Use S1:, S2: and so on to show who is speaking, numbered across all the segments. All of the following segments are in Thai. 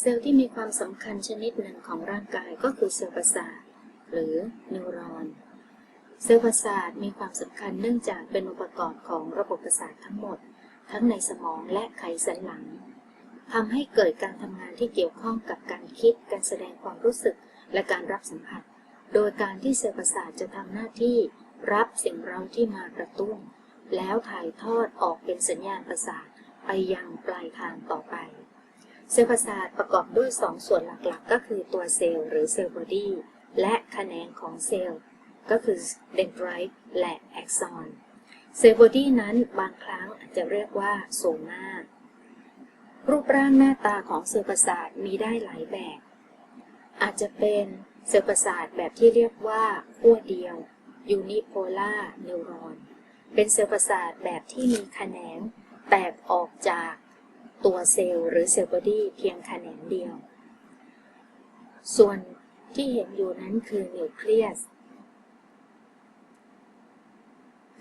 S1: เซลล์ที่มีความสำคัญชนิดหนึ่งของร่างกายก็คือเซลล์ประสาท หรือนิวรอนเซลล์ประสาทมีความสำคัญเนื่องจากเป็นองค์ประกอบของระบบประสาททั้งหมด ทั้งในสมองและไขสันหลังทำให้เกิดการทำงานที่เกี่ยวข้องกับการคิด การแสดงความรู้สึก และการรับสัมผัส โดยการที่เซลล์ประสาทจะทำหน้าที่รับสิ่งเร้าที่มากระตุ้น แล้วถ่ายทอดออกเป็นสัญญาณประสาทไปยังปลายทางต่อไป เซลล์ประสาทประกอบด้วย 2 ส่วนหลักๆ ก็คือตัวเซลล์หรือเซลล์บอดี้และแขนงของเซลล์ก็คือเดนไดรต์และแอกซอนเซลล์บอดี้นั้นบางครั้งอาจจะเรียกว่าโซมารูปร่างหน้าตาของเซลล์ประสาทมีได้หลายแบบ อาจจะเป็นเซลล์ประสาทแบบที่เรียกว่าขั้วเดียว unipolar neuron เป็นเซลล์ประสาทแบบที่มีแขนงแตกออกจาก ตัวเซลล์หรือเซลล์บอดี้เพียงแขนงเดียว ส่วนที่เห็นอยู่นั้นคือนิวเคลียส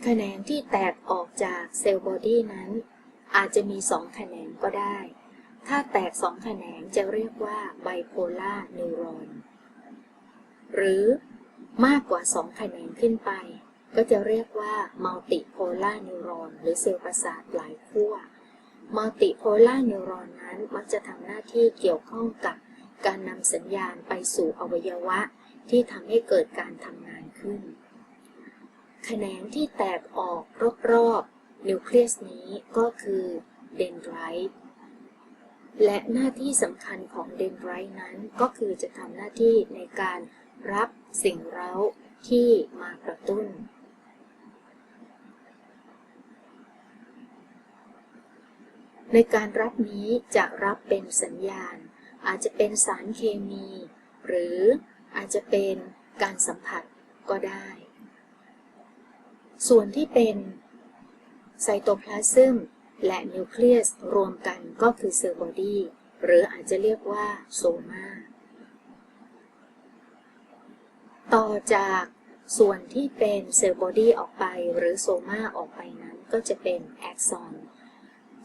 S1: แขนงที่แตกออกจากเซลล์บอดี้นั้น อาจจะมีสองแขนงก็ได้ ถ้าแตกสองแขนงจะเรียกว่าไบโพล่านิวรอน หรือมากกว่าสองแขนงขึ้นไป ก็จะเรียกว่ามัลติโพล่านิวรอน หรือเซลล์ประสาทหลายขั้ว มัลติโพลาร์นิวรอนนั้นมักจะทำหน้าที่เกี่ยวข้องกับการนำสัญญาณไปสู่อวัยวะ ที่ทำให้เกิดการทำงานขึ้น แขนงที่แตกออกรอบๆนิวเคลียสนี้ก็คือเดนไดรต์และหน้าที่สำคัญของเดนไดรต์นั้นก็คือจะทำหน้าที่ในการรับสิ่งเร้าที่มากระตุ้น ในการรับนี้จะรับเป็นสัญญาณ อาจจะเป็นสารเคมี หรืออาจจะเป็นการสัมผัสก็ได้ ส่วนที่เป็นไซโตพลาซึมและนิวเคลียสรวมกันก็คือเซลล์บอดี้หรืออาจจะเรียกว่าโซมาต่อจากส่วนที่เป็นเซลล์บอดี้ออกไปหรือโซมาออกไปนั้นก็จะเป็นแอกซอน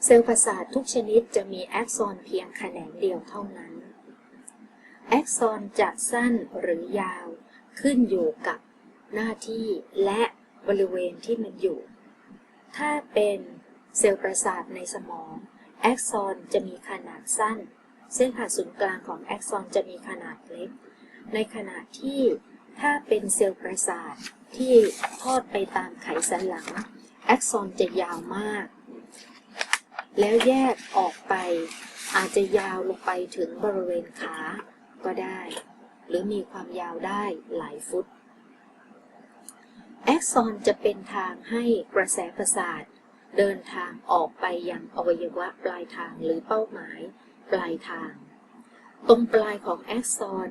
S1: เซลล์ประสาททุกชนิดจะมีแอกซอนเพียงแขนงเดียวเท่านั้น แอกซอนจะสั้นหรือยาว ขึ้นอยู่กับหน้าที่และบริเวณที่มันอยู่ ถ้าเป็นเซลล์ประสาทในสมอง แอกซอนจะมีขนาดสั้น เส้นผ่าศูนย์กลางของแอกซอนจะมีขนาดเล็ก ในขณะที่ถ้าเป็นเซลล์ประสาทที่ทอดไปตามไขสันหลัง แอกซอนจะยาวมาก แล้วแยกออกไป อาจจะยาวลงไปถึงบริเวณขา ก็ได้ หรือมีความยาวได้หลายฟุต แอกซอนจะเป็นทางให้กระแสประสาท เดินทางออกไปยังอวัยวะปลายทางหรือเป้าหมาย ปลายทาง ตรงปลายของแอกซอน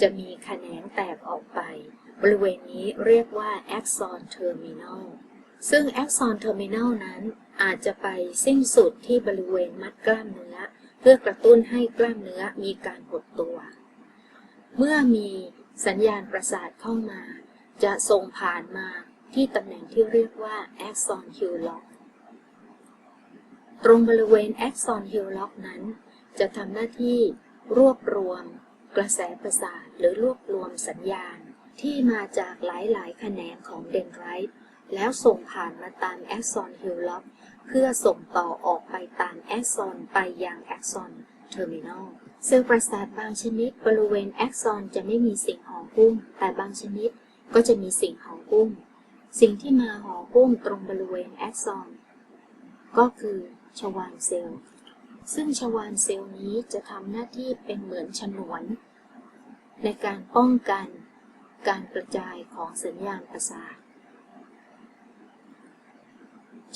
S1: จะมีแขนงแตกออกไป บริเวณนี้เรียกว่าแอกซอนเทอร์มินอลซึ่งแอกซอนเทอร์มินอลนั้น อาจจะไปสิ้นสุดที่บริเวณมัดกล้ามเนื้อ เพื่อกระตุ้นให้กล้ามเนื้อมีการหดตัว เมื่อมีสัญญาณประสาทเข้ามา จะส่งผ่านมาที่ตำแหน่งที่เรียกว่าแอกซอนฮิลล็อกตรงบริเวณแอกซอนฮิลล็อกนั้น จะทำหน้าที่รวบรวม กระแสประสาทหรือรวบรวมสัญญาณที่มาจากหลายๆ แขนงของเดนไรต์ แล้วส่งผ่านมาตามแอกซอนฮิลล็อกเพื่อส่งต่อออกไปตามแอกซอนไปยังแอกซอนเทอร์มินอลเซลล์ประสาทบางชนิดบริเวณแอกซอนจะไม่มีสิ่งห่อหุ้ม แต่บางชนิดก็จะมีสิ่งห่อหุ้ม สิ่งที่มาห่อหุ้มตรงบริเวณแอกซอนก็คือชวานเซลล์ ซึ่งชวานเซลล์นี้จะทำหน้าที่เป็นเหมือนฉนวน ในการป้องกันการกระจายของสัญญาณประสาท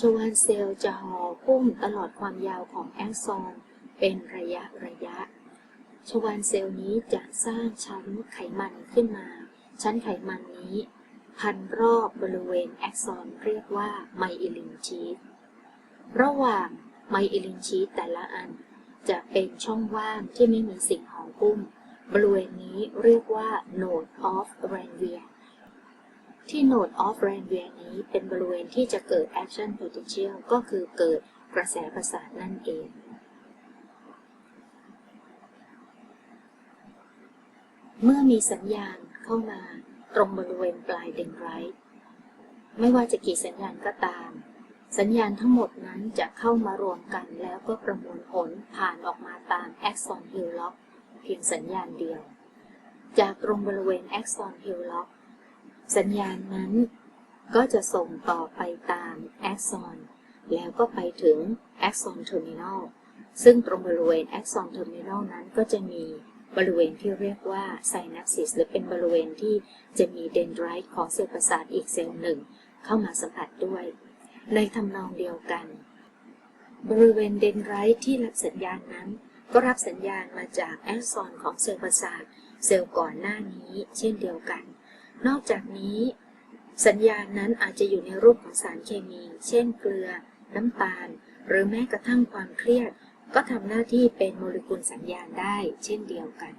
S1: ชวานเซลล์จะห่อหุ้มตลอดความยาวของแอกซอนเป็นระยะระยะ ชวานเซลล์นี้จะสร้างชั้นไขมันขึ้นมา ชั้นไขมันนี้ พันรอบบริเวณแอกซอนเรียกว่าไมอิลินชีสระหว่างไมอิลินชีสแต่ละอัน จะเป็นช่องว่างที่ไม่มีสิ่งห่อหุ้ม บริเวณนี้เรียกว่า node of Ranvier ที่ node of Ranvier นี้เป็นบริเวณที่จะเกิด action potential ก็คือเกิดกระแสประสาทนั่นเองเมื่อมีสัญญาณเข้ามาตรงบริเวณปลายเดนไรท์ไม่ว่าจะกี่สัญญาณก็ตาม สัญญาณทั้งหมดนั้นจะเข้ามารวมกันแล้วก็ประมวลผลผ่านออกมาตาม Axon Hill Lock เพียงสัญญาณเดียว จากตรงบริเวณ Axon Hill Lock สัญญาณนั้นก็จะส่งต่อไปตาม Axon แล้วก็ไปถึง Axon Terminal ซึ่งตรงบริเวณ Axon Terminal นั้นก็จะมีบริเวณที่เรียกว่า Synapses หรือเป็นบริเวณที่จะมีเดนไดรต์ของเซลล์ประสาทอีกเซลล์หนึ่ง เข้ามาสัมผัสด้วย ในทำนองเดียวกัน บริเวณเดนไรท์ที่รับสัญญาณนั้น ก็รับสัญญาณมาจากแอคซอนของเซลล์ประสาทเซลล์ก่อนหน้านี้ เช่นเดียวกัน นอกจากนี้ สัญญาณนั้นอาจจะอยู่ในรูปของสารเคมี เช่น เกลือ น้ำตาล หรือแม้กระทั่งความเครียด ก็ทำหน้าที่เป็นโมเลกุลสัญญาณได้ เช่นเดียวกัน